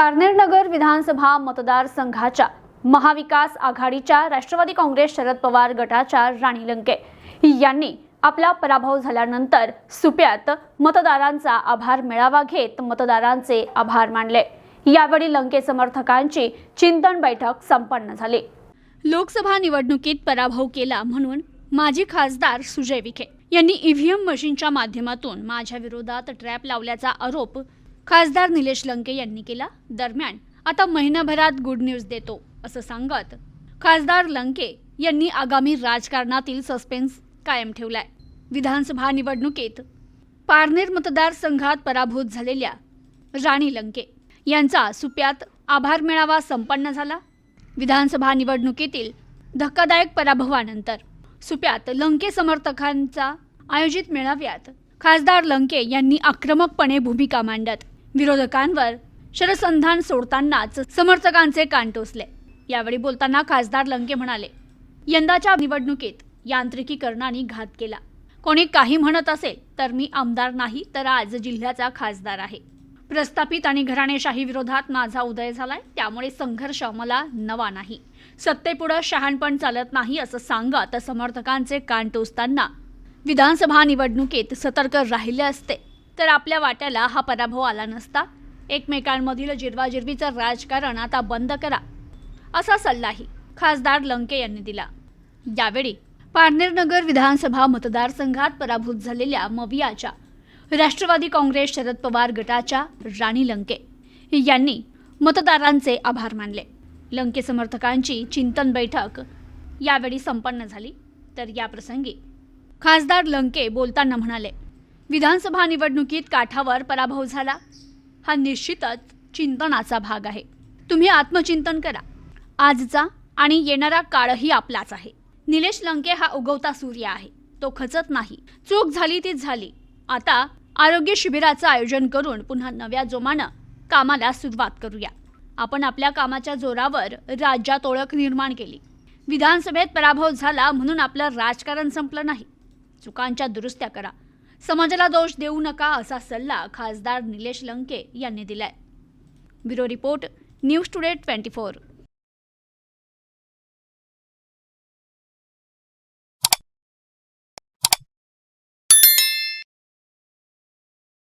पारनेर नगर विधानसभा मतदारसंघाच्या महाविकास आघाडीच्या राष्ट्रवादी काँग्रेस शरद पवार गटाच्या राणी लंके यांनी आपला पराभव झाल्यानंतर सुप्यात मतदारांचा आभार मेळावा घेत मतदारांचे आभार मानले. यावेळी लंके समर्थकांची चिंतन बैठक संपन्न झाली. लोकसभा निवडणुकीत पराभव केला म्हणून माजी खासदार सुजय विखे यांनी ईव्हीएम मशीनच्या माध्यमातून माझ्या विरोधात ट्रॅप लावल्याचा आरोप खासदार निलेश लंके यांनी केला दरम्यान. आता महिनाभरात गुड न्यूज देतो असं सांगत खासदार लंके यांनी आगामी राजकारणातील सस्पेन्स कायम ठेवलाय. विधानसभा निवडणुकीत पारनेर मतदारसंघात पराभूत झालेल्या राणी लंके यांचा सुप्यात आभार मेळावा संपन्न झाला. विधानसभा निवडणुकीतील धक्कादायक पराभवानंतर सुप्यात लंके समर्थकांचा आयोजित मेळाव्यात खासदार लंके यांनी आक्रमकपणे भूमिका मांडत विरोधकांवर शरसंधान सोडतानाच समर्थकांचे कान टोचले. यावेळी बोलताना खासदार लंके म्हणाले यंदाच्या निवडणुकीत यांत्रिकीकरणाने घात केला. कोणी काही म्हणत असेल तर मी आमदार नाही तर आज जिल्ह्याचा खासदार आहे. प्रस्थापित आणि घराणेशाही विरोधात माझा उदय झालाय त्यामुळे संघर्ष मला नवा नाही. सत्तेपुढं शहाणपण चालत नाही असं सांगत समर्थकांचे कान टोचताना विधानसभा निवडणुकीत सतर्क राहिले असते. तर आपल्या वाट्याला हा पराभव आला नसता. एकमेकांमधील जिरवाजिरवीचं राजकारण आता बंद करा असा सल्लाही खासदार लंके यांनी दिला. यावेळी पारनेरनगर विधानसभा मतदारसंघात पराभूत झालेल्या मवियाच्या राष्ट्रवादी काँग्रेस शरद पवार गटाच्या राणी लंके यांनी मतदारांचे आभार मानले. लंके समर्थकांची चिंतन बैठक यावेळी संपन्न झाली. तर याप्रसंगी खासदार लंके बोलताना म्हणाले विधानसभा निवडणुकीत काठावर पराभव झाला. हा निश्चितच चिंतनाचा भाग आहे. तुम्ही आत्मचिंतन करा. आजचा आणि येणारा काळही आपलाच आहे. निलेश लंके हा उगवता सूर्य आहे. तो खचत नाही. चूक झाली तीच झाली. आता आरोग्य शिबिराचं आयोजन करून पुन्हा नव्या जोमानं कामाला सुरुवात करूया. आपण आपल्या कामाच्या जोरावर राज्यात ओळख निर्माण केली. विधानसभेत पराभव झाला म्हणून आपलं राजकारण संपलं नाही. चुकांच्या दुरुस्त्या करा. समाजाला दोष देऊ नका असा सल्ला खासदार निलेश लंके यांनी दिलाय. Bureau report news today twenty four.